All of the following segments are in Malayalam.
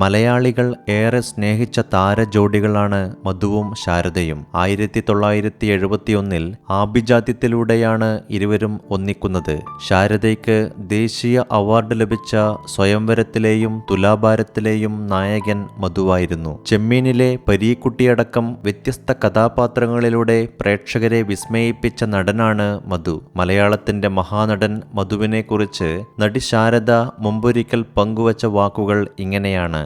മലയാളികൾ ഏറെ സ്നേഹിച്ച താരജോഡികളാണ് മധുവും ശാരദയും. ആയിരത്തി തൊള്ളായിരത്തി എഴുപത്തിയൊന്നിൽ ആഭിജാത്യത്തിലൂടെയാണ് ഇരുവരും ഒന്നിക്കുന്നത്. ശാരദയ്ക്ക് ദേശീയ അവാർഡ് ലഭിച്ച സ്വയംവരത്തിലെയും തുലാഭാരത്തിലെയും നായകൻ മധുവായിരുന്നു. ചെമ്മീനിലെ പരീക്കുട്ടിയടക്കം വ്യത്യസ്ത കഥാപാത്രങ്ങളിലൂടെ പ്രേക്ഷകരെ വിസ്മയിപ്പിച്ച നടനാണ് മധു. മലയാളത്തിന്റെ മഹാനടൻ മധുവിനെക്കുറിച്ച് നടി ശാരദ മുമ്പൊരിക്കൽ പങ്കുവച്ച വാക്കുകൾ ഇങ്ങനെയാണ്.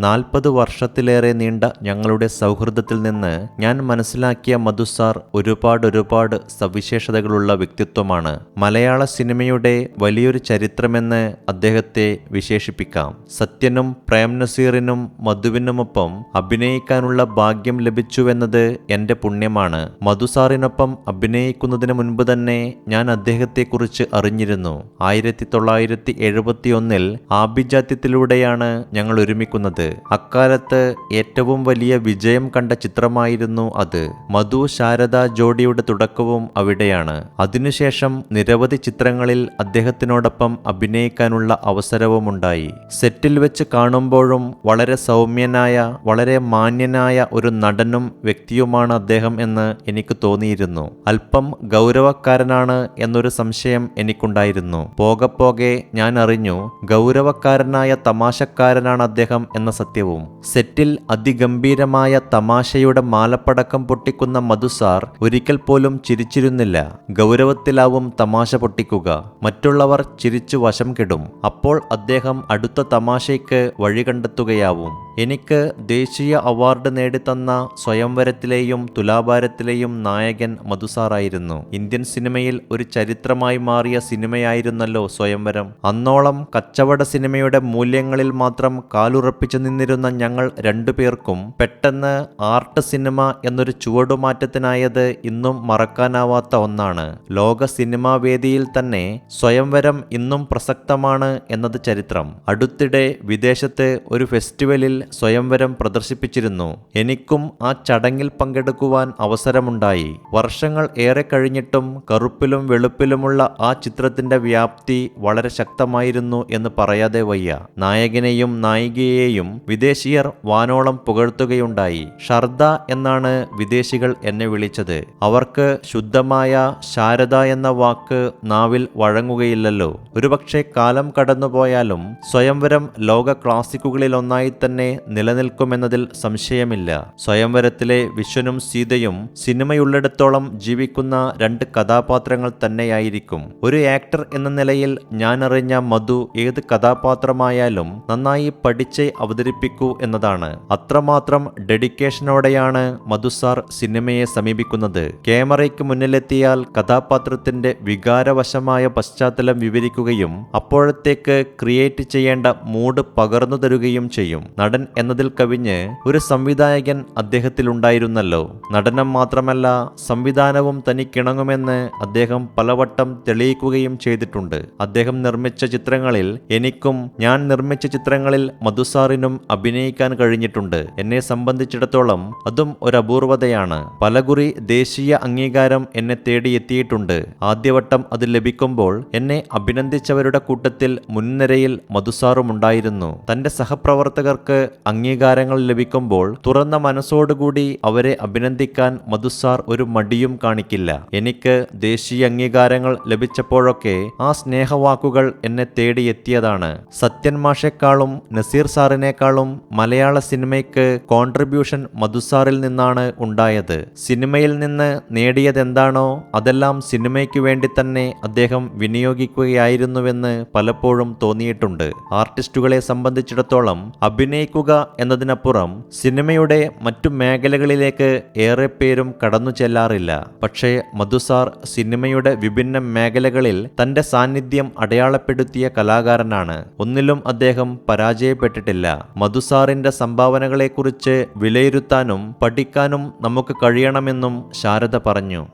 നാൽപ്പത് വർഷത്തിലേറെ നീണ്ട ഞങ്ങളുടെ സൗഹൃദത്തിൽ നിന്ന് ഞാൻ മനസ്സിലാക്കിയ മധുസാർ ഒരുപാട് ഒരുപാട് സവിശേഷതകളുള്ള വ്യക്തിത്വമാണ്. മലയാള സിനിമയുടെ വലിയൊരു ചരിത്രമെന്ന് അദ്ദേഹത്തെ വിശേഷിപ്പിക്കാം. സത്യനും പ്രേം നസീറിനും മധുവിനുമൊപ്പം അഭിനയിക്കാനുള്ള ഭാഗ്യം ലഭിച്ചുവെന്നത് എന്റെ പുണ്യമാണ്. മധുസാറിനൊപ്പം അഭിനയിക്കുന്നതിന് മുൻപ് തന്നെ ഞാൻ അദ്ദേഹത്തെക്കുറിച്ച് അറിഞ്ഞിരുന്നു. ആയിരത്തി തൊള്ളായിരത്തി എഴുപത്തിയൊന്നിൽ ആഭിജാത്യത്തിലൂടെയാണ് ഞങ്ങൾ ഒരുമിക്കുന്നത്. അക്കാലത്ത് ഏറ്റവും വലിയ വിജയം കണ്ട ചിത്രമായിരുന്നു അത്. മധു ശാരദ ജോഡിയുടെ തുടക്കവും അവിടെയാണ്. അതിനുശേഷം നിരവധി ചിത്രങ്ങളിൽ അദ്ദേഹത്തിനോടൊപ്പം അഭിനയിക്കാനുള്ള അവസരവുമുണ്ടായി. സെറ്റിൽ വെച്ച് കാണുമ്പോഴും വളരെ സൗമ്യനായ വളരെ മാന്യനായ ഒരു നടനും വ്യക്തിയുമാണ് അദ്ദേഹം എന്ന് എനിക്ക് തോന്നിയിരുന്നു. അല്പം ഗൗരവക്കാരനാണ് എന്നൊരു സംശയം എനിക്കുണ്ടായിരുന്നു. പോകെ പോകെ ഞാൻ അറിഞ്ഞു ഗൗരവക്കാരനായ തമാശക്കാരനാണ് അദ്ദേഹം എന്ന സത്യവും. സെറ്റിൽ അതിഗംഭീരമായ തമാശയുടെ മാലപ്പടക്കം പൊട്ടിക്കുന്ന മധുസാർ ഒരിക്കൽ പോലും ചിരിച്ചിരുന്നില്ല. ഗൗരവത്തിലാവും തമാശ പൊട്ടിക്കുക. മറ്റുള്ളവർ ചിരിച്ചു വശം കെടും. അപ്പോൾ അദ്ദേഹം അടുത്ത തമാശയ്ക്ക് വഴി കണ്ടെത്തുകയാവും. എനിക്ക് ദേശീയ അവാർഡ് നേടിത്തന്ന സ്വയംവരത്തിലെയും തുലാഭാരത്തിലെയും നായകൻ മധുസാറായിരുന്നു ഇന്ത്യൻ സിനിമയിൽ ഒരു ചരിത്രമായി മാറിയ സിനിമയായിരുന്നല്ലോ സ്വയംവരം. അന്നോളം കച്ചവട സിനിമയുടെ മൂല്യങ്ങളിൽ മാത്രം കാലുറപ്പിച്ചു നിന്നിരുന്ന ഞങ്ങൾ രണ്ടുപേർക്കും പെട്ടെന്ന് ആർട്ട് സിനിമ എന്നൊരു ചുവടുമാറ്റത്തിനായത് ഇന്നും മറക്കാനാവാത്ത ഒന്നാണ്. ലോക സിനിമാ വേദിയിൽ തന്നെ സ്വയംവരം ഇന്നും പ്രസക്തമാണ് എന്നത് ചരിത്രം. അടുത്തിടെ വിദേശത്ത് ഒരു ഫെസ്റ്റിവലിൽ സ്വയംവരം പ്രദർശിപ്പിച്ചിരുന്നു. എനിക്കും ആ ചടങ്ങിൽ പങ്കെടുക്കുവാൻ അവസരമുണ്ടായി. വർഷങ്ങൾ ഏറെ കഴിഞ്ഞിട്ടും കറുപ്പിലും വെളുപ്പിലുമുള്ള ആ ചിത്രത്തിന്റെ വ്യാപ്തി വളരെ ശക്തമായിരുന്നു എന്ന് പറയാതെ വയ്യ. നായകനെയും നായികയെയും വിദേശീയർ വാനോളം പുകഴ്ത്തുകയുണ്ടായി. ഷർദ എന്നാണ് വിദേശികൾ എന്നെ വിളിച്ചത്. അവർക്ക് ശുദ്ധമായ ശാരദ എന്ന വാക്ക് നാവിൽ വഴങ്ങുകയില്ലല്ലോ. ഒരുപക്ഷെ കാലം കടന്നുപോയാലും സ്വയംവരം ലോക ക്ലാസിക്കുകളിലൊന്നായി തന്നെ നിലനിൽക്കുമെന്നതിൽ സംശയമില്ല. സ്വയംവരത്തിലെ വിശ്വനും സീതയും സിനിമയുള്ളിടത്തോളം ജീവിക്കുന്ന രണ്ട് കഥാപാത്രങ്ങൾ തന്നെയായിരിക്കും. ഒരു ആക്ടർ എന്ന നിലയിൽ ഞാനറിഞ്ഞ മധു ഏത് കഥാപാത്രമായാലും നന്നായി പഠിച്ചേ അവതരിപ്പിക്കൂ എന്നതാണ്. അത്രമാത്രം ഡെഡിക്കേഷനോടെയാണ് മധു സാർ സിനിമയെ സമീപിക്കുന്നത്. ക്യാമറയ്ക്ക് മുന്നിലെത്തിയാൽ കഥാപാത്രത്തിന്റെ വികാരവശമായ പശ്ചാത്തലം വിവരിക്കുകയും അപ്പോഴത്തേക്ക് ക്രിയേറ്റ് ചെയ്യേണ്ട മൂഡ് പകർന്നു തരുകയും ചെയ്യും. നടൻ എന്നതിൽ കവിഞ്ഞ് ഒരു സംവിധായകൻ അദ്ദേഹത്തിലുണ്ടായിരുന്നല്ലോ. നടനം മാത്രമല്ല സംവിധാനവും തനിക്കിണങ്ങുമെന്ന് അദ്ദേഹം പലവട്ടം തെളിയിക്കുകയും ചെയ്തിട്ടുണ്ട്. അദ്ദേഹം നിർമ്മിച്ച ചിത്രങ്ങളിൽ എനിക്കും ഞാൻ നിർമ്മിച്ച ചിത്രങ്ങളിൽ മധുസാറിനും അഭിനയിക്കാൻ കഴിഞ്ഞിട്ടുണ്ട്. എന്നെ സംബന്ധിച്ചിടത്തോളം അതും ഒരു അപൂർവതയാണ് പലകുറി ദേശീയ അംഗീകാരം എന്നെ തേടിയെത്തിയിട്ടുണ്ട്. ആദ്യവട്ടം അത് ലഭിക്കുമ്പോൾ എന്നെ അഭിനന്ദിച്ചവരുടെ കൂട്ടത്തിൽ മുൻനിരയിൽ മധുസാറുമുണ്ടായിരുന്നു. തന്റെ സഹപ്രവർത്തകർക്ക് അംഗീകാരങ്ങൾ ലഭിക്കുമ്പോൾ തുറന്ന മനസ്സോടുകൂടി അവരെ അഭിനന്ദിക്കാൻ മധുസാർ ഒരു മടിയും കാണിക്കില്ല. എനിക്ക് ദേശീയ അംഗീകാരങ്ങൾ ലഭിച്ചപ്പോഴൊക്കെ ആ സ്നേഹവാക്കുകൾ എന്നെ തേടിയെത്തിയതാണ്. സത്യൻ മാഷെക്കാളും നസീർ സാറിനേക്കാളും മലയാള സിനിമയ്ക്ക് കോൺട്രിബ്യൂഷൻ മധുസാറിൽ നിന്നാണ് ഉണ്ടായത്. സിനിമയിൽ നിന്ന് നേടിയതെന്താണോ അതെല്ലാം സിനിമയ്ക്ക് വേണ്ടി തന്നെ അദ്ദേഹം വിനിയോഗിക്കുകയായിരുന്നുവെന്ന് പലപ്പോഴും തോന്നിയിട്ടുണ്ട്. ആർട്ടിസ്റ്റുകളെ സംബന്ധിച്ചിടത്തോളം അഭിനയിക്കുക എന്നതിനപ്പുറം സിനിമയുടെ മറ്റു മേഖലകളിലേക്ക് ഏറെ പേരും കടന്നു ചെല്ലാറില്ല. പക്ഷേ മധുസാർ സിനിമയുടെ വിഭിന്ന മേഖലകളിൽ തന്റെ സാന്നിധ്യം അടയാളപ്പെടുത്തിയ കലാകാരനാണ്. ഒന്നിലും അദ്ദേഹം പരാജയപ്പെട്ടിട്ടില്ല. മധുസാറിന്റെ സംഭാവനകളെക്കുറിച്ച് വിലയിരുത്താനും പഠിക്കാനും നമുക്ക് കഴിയണമെന്നും ശാരദ പറഞ്ഞു.